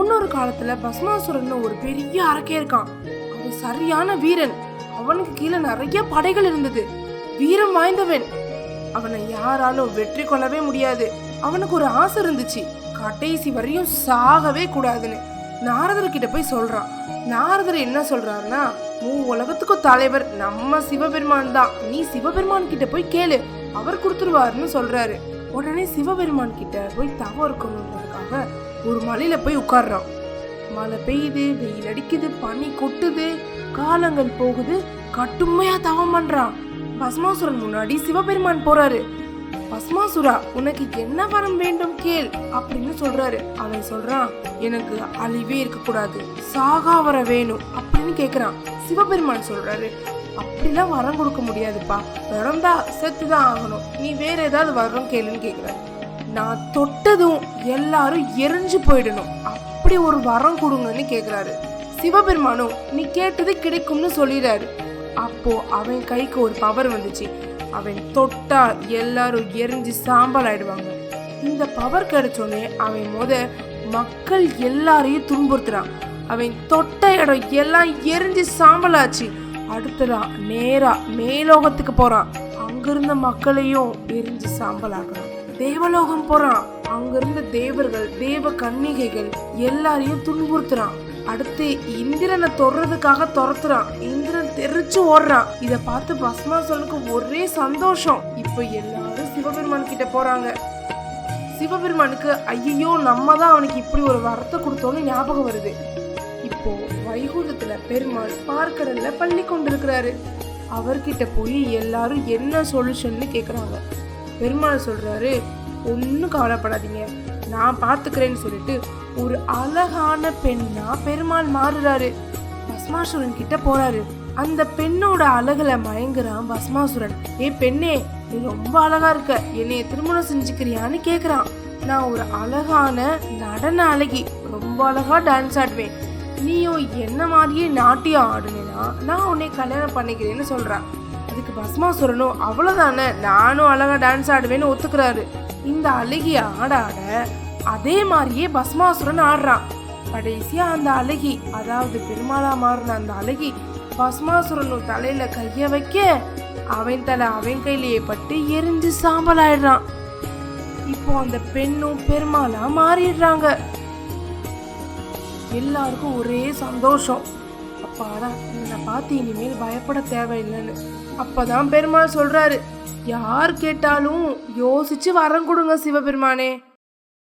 முன்னொரு காலத்துல பஸ்மாசுரன் ஒரு பெரிய அரக்கே இருக்கான். அவன் சரியான வீரன். அவனுக்கு கீழே நிறைய படைகள் இருந்தது. வீரம் வாய்ந்தவன். அவனை யாராலும் வெற்றி கொள்ளவே முடியாது. அவனுக்கு ஒரு ஆசை இருந்துச்சு. கடைசி வரையும் சாகவே கூடாதுன்னு. நாரதர் கிட்ட போய் சொல்றான். நாரதர் என்ன சொல்றாருன்னா மூ உலகத்துக்கும் தலைவர் நம்ம சிவபெருமான் தான். நீ சிவபெருமான் கிட்ட போய் கேளு. அவர் கொடுத்துருவாருன்னு சொல்றாரு. உடனே சிவபெருமான் கிட்ட போய் தவம் இருக்கணுன்றதுக்காக ஒரு மலையில போய் உட்கார்றான். மழை பெய்யுது வெயில் அடிக்குது பனி கொட்டுது காலங்கள் போகுது கட்டுமையா தவம் பண்றான். பஸ்மாசுரன் முன்னாடி சிவபெருமான் போறாரு. பஸ்மாசுரா உனக்கு என்ன வரம் வேண்டும் கேள் அப்படின்னு சொல்றாரு. அவன் சொல்றான் எனக்கு அழிவே இருக்கக்கூடாது சாகா வர வேணும் அப்படின்னு கேக்குறான். சிவபெருமான் சொல்றாரு அப்படிலாம் வரம் கொடுக்க முடியாதுப்பா. பிறந்தா செத்துதான் ஆகணும். நீ வேற ஏதாவது வரம் கேளுன்னு கேக்குறாரு. நான் தொட்டதும் எல்லாரும் எரிஞ்சு போயிடணும். அப்படி ஒரு வரம் கொடுங்கன்னு கேட்குறாரு சிவபெருமானும் நீ கேட்டது கிடைக்கும்னு சொல்லிடுறாரு அப்போ அவன் கைக்கு ஒரு பவர் வந்துச்சு. அவன் தொட்டா எல்லாரும் எரிஞ்சு சாம்பல் ஆயிடுவாங்க. இந்த பவர் கிடைச்சோன்னே அவன் முத மக்கள் எல்லாரையும் துன்புறுத்துறான். அவன் தொட்ட இடம் எல்லாம் எரிஞ்சு சாம்பலாச்சு. அடுத்ததா நேரா மேலோகத்துக்கு போறான். அங்கிருந்த மக்களையும் எரிஞ்சு சாம்பலாக்குறான். தேவலோகம் போறான். அங்கிருந்த தேவர்கள் தேவ கன்னிகைகள் எல்லாரையும் துன்புறுத்துறான். அடுத்து இந்திரனை தொடுறதுக்காக துரத்துறான். இந்திரன் தெரிச்சு ஓடுறான். இத பார்த்து பஸ்மாசனுக்கு ஒரே சந்தோஷம். இப்போ எல்லாரும் சிவபெருமான் கிட்ட போறாங்க. சிவபெருமானுக்கு ஐயோ நம்ம தான் அவனுக்கு இப்படி ஒரு வரத்தை கொடுத்தோன்னு ஞாபகம் வருது. இப்போ வைகுண்டத்துல பெருமாள் பார்க்கடல்ல பள்ளி கொண்டிருக்கிறாரு. அவர்கிட்ட போய் எல்லாரும் என்ன சொல்யூஷன்னு கேக்குறாங்க. பெருமாள் சொல்றாரு ஒன்றும் கவலைப்படாதீங்க. நான் பார்த்துக்கிறேன்னு சொல்லிட்டு ஒரு அழகான பெண்ணா பெருமாள் மாறுறாரு. பஸ்மாசுரன் கிட்ட போறாரு. அந்த பெண்ணோட அழகுல மயங்குறான் பஸ்மாசுரன் ஏ பெண்ணே நீ ரொம்ப அழகா இருக்க. என்னைய திருமணம் செஞ்சுக்கிறியான்னு கேக்குறான். நான் ஒரு அழகான நடன அழகி ரொம்ப அழகா டான்ஸ் ஆடுவேன். நீயும் என்ன மாதிரியே நாட்டியம் ஆடுனேன்னா நான் உன்னை கல்யாணம் பண்ணிக்கிறேன்னு சொல்றான். அதுக்கு பஸ்மாசுரனும் அவ்வளோதானே நானும் அழகா டான்ஸ் ஆடுவேன்னு ஒத்துக்கிறாரு. இந்த அழகி ஆட ஆட அதே மாதிரியே பஸ்மாசுரன் ஆடுறான். கடைசியா அந்த அழகி அதாவது பெருமாளா மாறின அந்த அழகி பஸ்மாசுரனும் தலையில கைய வைக்க அவன் தலை அவன் கையிலேயே பட்டு எரிஞ்சு சாம்பல் ஆயிடுறான் இப்போ அந்த பெண்ணும் பெருமாளா மாறிடுறாங்க. எல்லாருக்கும் ஒரே சந்தோஷம். அப்பாடா என்னை பார்த்து இனிமேல் பயப்பட தேவையில்லைன்னு. அப்பதான் பெருமாள் சொல்றாரு. யார் கேட்டாலும் யோசிச்சு வரம் கொடுங்க சிவபெருமானே.